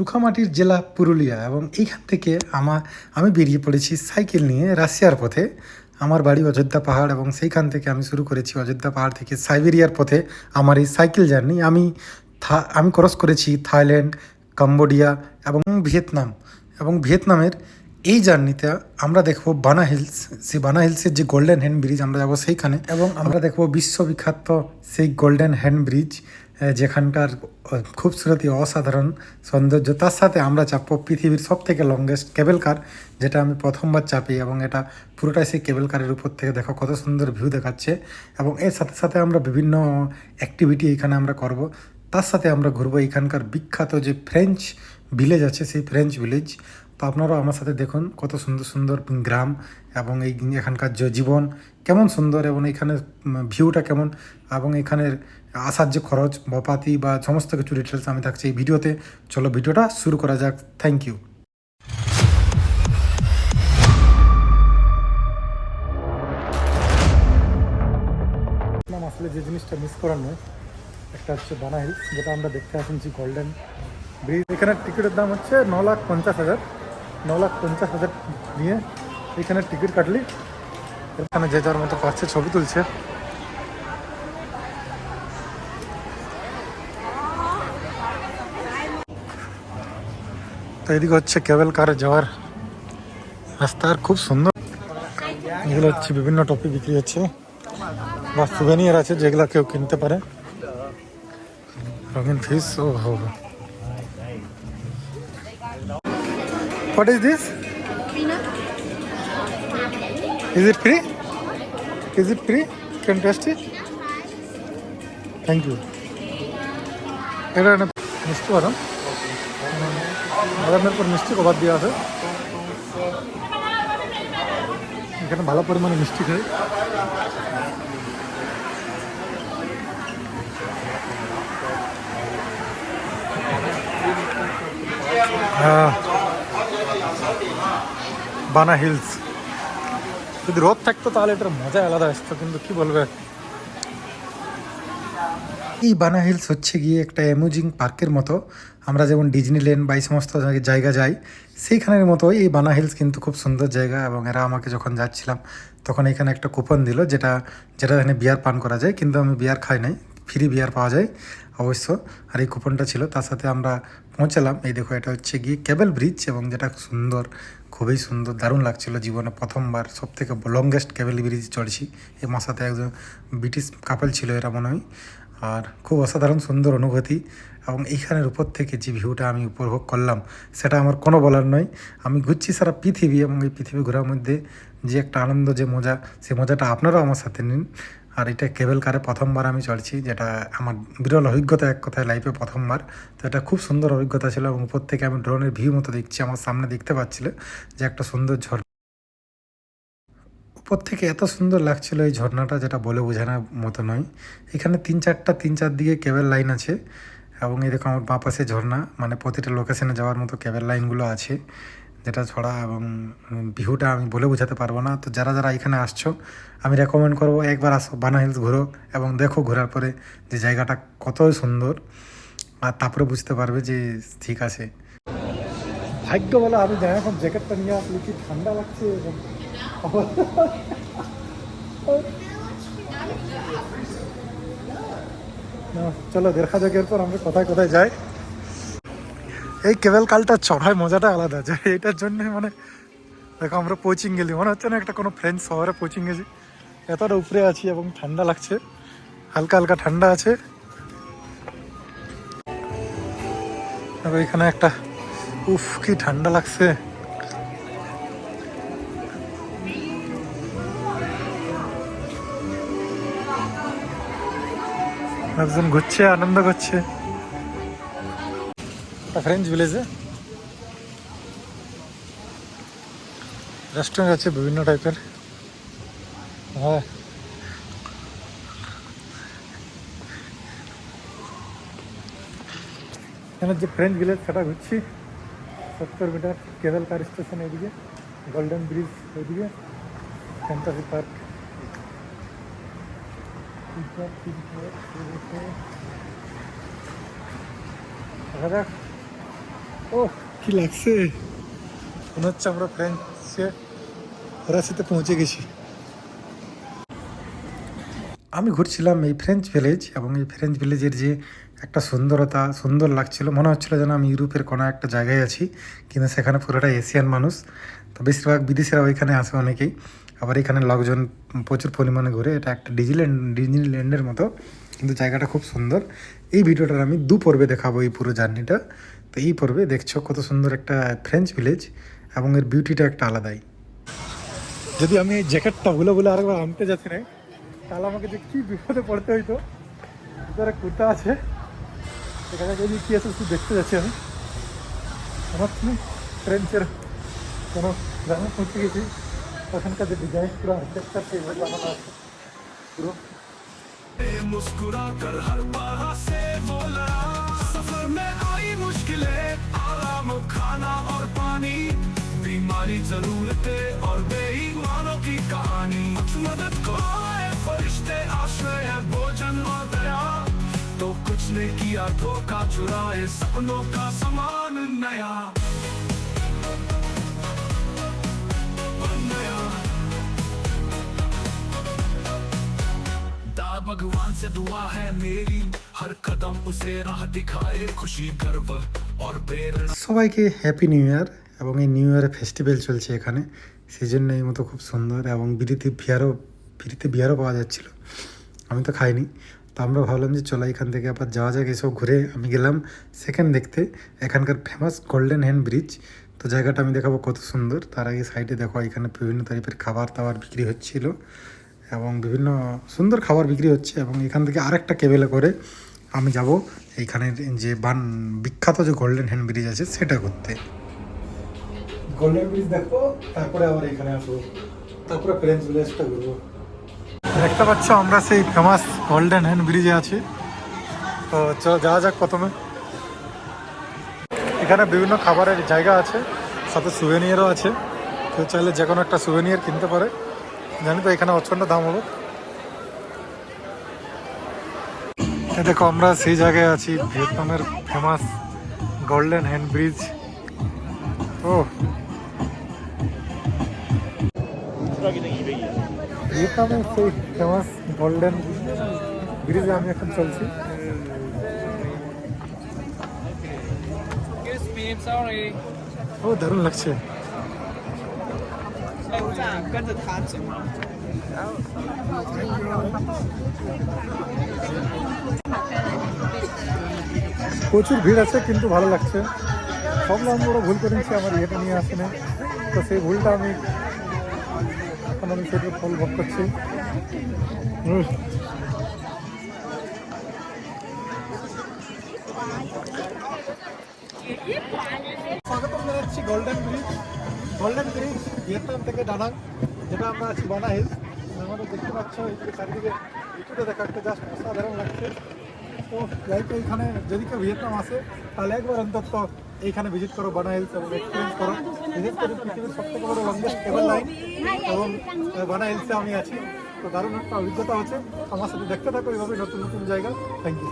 রুখামাটির জেলা পুরুলিয়া এবং এইখান থেকে আমার আমি বেরিয়ে পড়েছি সাইকেল নিয়ে রাশিয়ার পথে। আমার বাড়ি অযোধ্যা পাহাড় এবং সেইখান থেকে আমি শুরু করেছি অযোধ্যা পাহাড় থেকে সাইবেরিয়ার পথে আমার এই সাইকেল জার্নি। আমি থা- আমি ক্রস করেছি থাইল্যান্ড, কম্বোডিয়া এবং ভিয়েতনাম এবং ভিয়েতনামের এই জার্নিতে আমরা দেখব বানা হিলস সেই বানা হিলসের যে গোল্ডেন হ্যান্ড ব্রিজ আমরা যাব সেইখানে এবং আমরা দেখব বিশ্ববিখ্যাত সেই গোল্ডেন হ্যান্ড ব্রিজ। যেখানকার খুবসুরতি অসাধারণ সৌন্দর্য, তার সাথে আমরা চাপবো পৃথিবীর সব থেকে লংগেস্ট কেবল কার যেটা আমি প্রথমবার চাপি এবং এটা পুরোটাই সেই কেবল কারের উপর থেকে দেখো কত সুন্দর ভিউ দেখাচ্ছে এবং এর সাথে সাথে আমরা বিভিন্ন অ্যাক্টিভিটি এখানে আমরা করব। তার সাথে আমরা ঘুরবো এখানকার বিখ্যাত যে ফ্রেঞ্চ ভিলেজ আছে, সেই ফ্রেঞ্চ ভিলেজ তো আপনারাও আমার সাথে দেখুন কত সুন্দর সুন্দর গ্রাম এবং এই এখানকার জীবন, কেমন সুন্দর এবং এখানে ভিউটা কেমন এবং এখানের আসার যে খরচ, বপাতি বা সমস্ত কিছু ডিটেলস আমি থাকছি এই ভিডিওতে। চলো ভিডিওটা শুরু করা যাক। থ্যাংক ইউ আসলে যে জিনিসটা মিস করার নয়, একটা হচ্ছে বানা হিলস যেটা আমরা দেখতে আসছি গোল্ডেন ব্রিজ এখানে টিকিটের দাম হচ্ছে ন লাখ পঞ্চাশ হাজার। ন লাখ পঞ্চাশ হাজার দিয়ে এখানে টিকিট কাটলি। এখানে যে যার মতো পাচ্ছে ছবি তুলছে। তো এদিকে হচ্ছে কেবল কারে যাওয়ার রাস্তার খুব সুন্দর। এগুলো হচ্ছে বিভিন্ন টপি বিক্রি হচ্ছে। বা সুভেনিয়ার আছে যেগুলো কেউ কিনতে পারে। রঙিন ফিস, ও হো what is this is it free is it free can taste it thank you এটা একটা মিষ্টি বাদাম বাদামের পর মিষ্টি কভার দেওয়া আছে। এখানে ভালো পরিমাণে মিষ্টি খাই। আহ, বানা হিলস। যদি রোদ থাকতো তাহলে এটার মজা আলাদা আসতো, কিন্তু কি বলবে এই বানা হিলস হচ্ছে গিয়ে একটা অ্যামিউজিং পার্কের মতো। আমরা যেমন ডিজনিল্যান্ড বা এই সমস্ত জায়গা- যাই, সেইখানের মতো এই বানা হিলস কিন্তু খুব সুন্দর জায়গা এবং এরা আমাকে যখন যাচ্ছিলাম, তখন এখানে একটা কুপন দিল যেটা যেটা এখানে বিয়ার পান করা যায়, কিন্তু আমি বিয়ার খাই নাই, ফ্রি বিয়ার পাওয়া যায়। অবশ্য, আর এই কুপনটা ছিল, তার সাথে আমরা পৌঁছালাম। এই দেখো, এটা হচ্ছে গিয়ে কেবল ব্রিজ এবং যেটা সুন্দর, খুবই সুন্দর, দারুণ লাগছিল জীবনে প্রথমবার সব থেকে লংগেস্ট কেবল ব্রিজ চড়ছি। এই আমার সাথে একজন ব্রিটিশ কাপল ছিল এরা মনে হয়, আর খুব অসাধারণ সুন্দর অনুভূতি এবং এইখানের উপর থেকে যে ভিউটা আমি উপভোগ করলাম, সেটা আমার কোনো বলার নয়। আমি ঘুরছি সারা পৃথিবী এবং এই পৃথিবী ঘোরার মধ্যে যে একটা আনন্দ, যে মজা সেই মজাটা আপনারাও আমার সাথে নিন। আর এটা কেবল কারে প্রথমবার আমি চড়ছি যেটা আমার বিরল অভিজ্ঞতা এক কথায় লাইফে প্রথমবার। তো এটা খুব সুন্দর অভিজ্ঞতা ছিল এবং উপর থেকে আমি ড্রোনের ভিউ মতো দেখছি, আমার সামনে দেখতে পাচ্ছিল যে একটা সুন্দর ঝর্ণা। উপর থেকে এত সুন্দর লাগছিল এই ঝর্ণাটা, যেটা বলে বোঝানোর মতো নয়। এখানে তিন চারটা, তিন চার দিকে কেবল লাইন আছে এবং দেখো আমার বাঁ পাশে ঝর্ণা মানে প্রতিটা লোকেশনে যাওয়ার মতো কেবল লাইনগুলো আছে। যেটা ছড়া এবং ভিউটা আমি বলে বোঝাতে পারব না। তো যারা যারা এখানে আসছো, আমি রেকমেন্ড করব একবার আসো বানা হিলস ঘুরো এবং দেখো ঘোরার পরে যে জায়গাটা কতই সুন্দর আর তারপরে বুঝতে পারবে যে ঠিক আছে। ভাগ্য বলো আমি জানি এখন জ্যাকেটটা নিয়ে আসলে কি ঠান্ডা লাগছে চলো দেখা যাক এরপর আমরা কোথায় কোথায় যাই? এই কেবল কালটা চড়ায় মজাটা আলাদা। যে এটার জন্য মানে দেখো আমরা কোচিং গেলি। মনে হচ্ছে না একটা কোনো ফ্রেন্ড শহরে কোচিং গেছি। এতটা উপরে আছি এবং ঠান্ডা লাগছে। হালকা হালকা ঠান্ডা আছে। এখানে একটা, উফ, কি ঠান্ডা লাগছে। একজন ঘুরছে, আনন্দ করছে। একটা ফ্রেঞ্চ ভিলেজে রেস্টুরেন্ট আছে বিভিন্ন টাইপের হ্যাঁ। এখানে যে ফ্রেঞ্চ ভিলেজ সেটা ঘুরছি। সত্তর মিটার কেবল কার স্টেশন এদিকে গোল্ডেন ব্রিজ ওইদিকে ফ্যান্টাসি পার্ক দেখা যাক কি লাগছে? মনে হচ্ছে আমরা ফ্রেঞ্চে ফরাসিতে পৌঁছে গেছি। আমি ঘুরছিলাম এই ফ্রেঞ্চ ভিলেজ এবং এই ফ্রেঞ্চ ভিলেজের যে একটা সুন্দরতা, সুন্দর লাগছিল, মনে হচ্ছিল যেন আমি ইউরোপের কোনো একটা জায়গায় আছি, কিন্তু সেখানে পুরোটা এশিয়ান মানুষ। তো বেশিরভাগ বিদেশিরা ওইখানে আসে অনেকেই। আবার এখানে লোকজন প্রচুর পরিমাণে ঘুরে, এটা একটা ডিজিল্যান্ড ডিজনিল্যান্ডের মতো। কিন্তু জায়গাটা খুব সুন্দর। এই ভিডিওটার আমি দু পর্বে দেখাবো এই পুরো জার্নিটা। তো এই পর্বে দেখছ কত সুন্দর একটা ফ্রেঞ্চ ভিলেজ এবং এর বিউটিটা একটা আলাদাই। যদি আমি এই জ্যাকেটটা ভুলে ভুলে আরেকবার আনতে যাচ্ছি না তাহলে আমাকে যে কী বিপদে পড়তে হইতো। ভিতরে কুর্তা আছে, এখানে যদি কী আছে শুধু দেখতে যাচ্ছি আমি। আমার তুমি ফ্রেঞ্চের কোনো গ্রামে পৌঁছে গেছি, ওখানকার যে ডিজাইন পুরো আর্কিটেকচার সেইভাবে বানানো আছে। পুরো مسکرا کر ہر بارہ سے بولا سفر میں آئی مشکلیں، آرام کھانا اور پانی۔ بیماری ضرورتیں اور بے ایمانوں کی کہانی۔ مدد کو آئے فرشتے، آشرے ہیں بوجن اور دیا تو کچھ نے کیا دھوکہ چرائے، سپنوں کا سامان نیا۔ भगवान से दुआ है मेरी हर कदम उसे राह दिखाए खुशी गर्व और प्रेरणा সবাইকে হ্যাপি নিউ ইয়ার এবং এই নিউ ইয়ার ফেস্টিভ্যাল চলছে এখানে সেই জন্য এই মতো খুব সুন্দর এবং বিড়িতে বিয়ারও ফ্রিতে বিয়ারও পাওয়া যাচ্ছিল আমি তো খাইনি তো আমরা ভাবলাম যে চলো এখান থেকে আবার যাওয়া যাক এসব ঘুরে আমি গেলাম সেকেন্ড দেখতে এখানকার ফেমাস গোল্ডেন হ্যান্ড ব্রিজ তো জায়গাটা আমি দেখাবো কত সুন্দর তার আগে সাইডে দেখো এখানে বিভিন্ন টাইপের খাবার দাবার বিক্রি হচ্ছিল এবং বিভিন্ন সুন্দর খাবার বিক্রি হচ্ছে এবং এখান থেকে আরেকটা কেবেলে করে আমি যাব এইখানের যে বান বিখ্যাত যে গোল্ডেন হ্যান্ড ব্রিজ আছে সেটা করতে। গোল্ডেন ব্রিজ দেখো তারপরে আবার এখানে আসব। তারপরে ফ্রেঞ্চ ভিলেজটা ঘুরবো। দেখতে পাচ্ছ আমরা সেই ফেমাস গোল্ডেন হ্যান্ড ব্রিজে আছি। তো চলো যাওয়া যাক প্রথমে। এখানে বিভিন্ন খাবারের জায়গা আছে সাথে সুভেনিয়ারও আছে। কেউ চাইলে যে কোনো একটা সুভেনিয়ার কিনতে পারে। জানি তো এখানে প্রচণ্ড দাম হবে। দেখো আমরা সেই জায়গায় আছি ভিয়েতনামের ফেমাস গোল্ডেন হ্যান্ড ব্রিজ ও। ভিয়েতনামের সেই ফেমাস গোল্ডেন ব্রিজে আমি এখন চলছি。ও দারুণ লাগছে। 哎，我这样跟着他走。 প্রচুর ভিড় আছে কিন্তু ভালো লাগছে ভাবলাম বড় ভুল করেছি আমার ইয়েটা নিয়ে আসেনি তো সেই ভুলটা আমি এখন আমি সেটা ফল ভোগ করছি হুম। স্বাগতম জানাচ্ছি golden bridge golden bridge Vietnam থেকে ডানাং, যেটা আমরা আছি বানা হিলস আমাদের দেখতে পাচ্ছ এইদিকে চারিদিকে ভিডিওটা দেখাতে জাস্ট অসাধারণ লাগছে। তো তো এইখানে যদি কেউ ভিয়েতনাম আসে, তাহলে একবার অন্তত এইখানে ভিজিট করো বানা হিলস এবং এক্সপিরিয়েন্স করো। বিশেষ করে পৃথিবীর সব থেকে বড় লংগেস্ট কেবল লাইন এবং বানা হিলসে আমি আছি। তো দারুণ একটা অভিজ্ঞতা হচ্ছে। আমার সাথে দেখতে থাকো, এইভাবে নতুন নতুন জায়গা। Thank you